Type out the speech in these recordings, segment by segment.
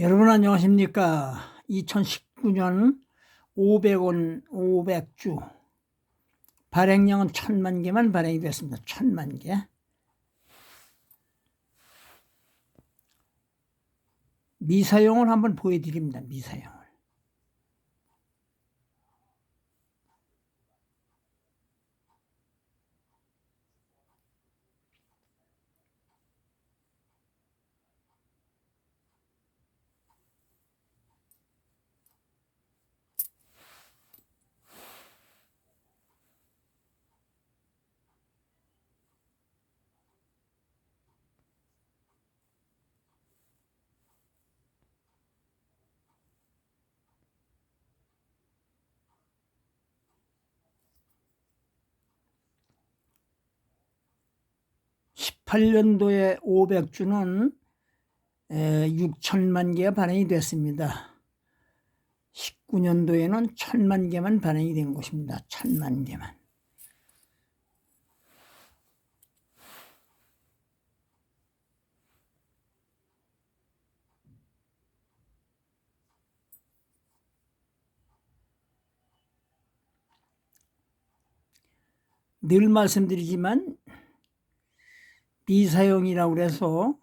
여러분 안녕하십니까? 2019년 500원 500주 발행량은 1000만 개만 발행이 됐습니다. 1000만 개. 미사용을 한번 보여드립니다. 미사용 을. 팔 년도에 500주는 6천만 개가 발행이 됐습니다. 19년도에는 1000만 개만 발행이 된 것입니다. 1000만 개만. 늘 말씀드리지만 미사용이라고 그래서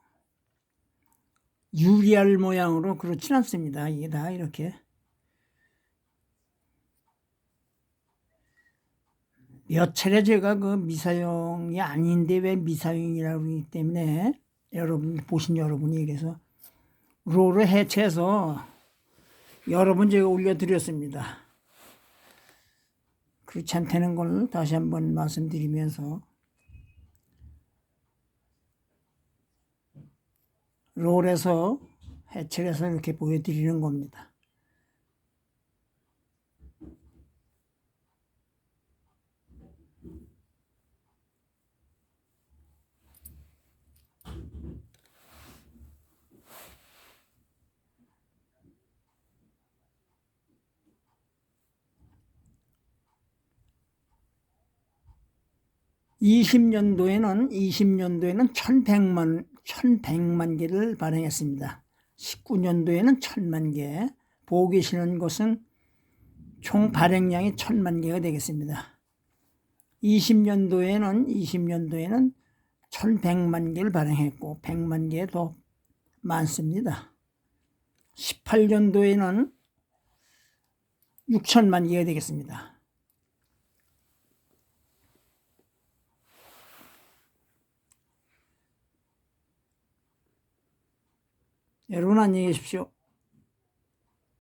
유리알 모양으로 그렇진 않습니다. 이게 다 이렇게 몇 차례 제가 그 미사용이 아닌데 왜 미사용이라고 그러기 때문에 여러분 보신 여러분이 그래서 롤을 해체해서 여러 번 제가 올려드렸습니다. 그렇지 않다는 걸 다시 한번 말씀드리면서 롤에서 해체를 해서 이렇게 보여드리는 겁니다. (20년도에는) (20년도에는) (1100만) (1100만) 개를 발행했습니다. (19년도에는) (1000만) 개 보고 계시는 것은 총 발행량이 (1000만) 개가 되겠습니다. (20년도에는) (20년도에는) (1100만) 개를 발행했고 (100만) 개 더 많습니다. (18년도에는) (6천만) 개가 되겠습니다 여러분 안녕히 계십시오.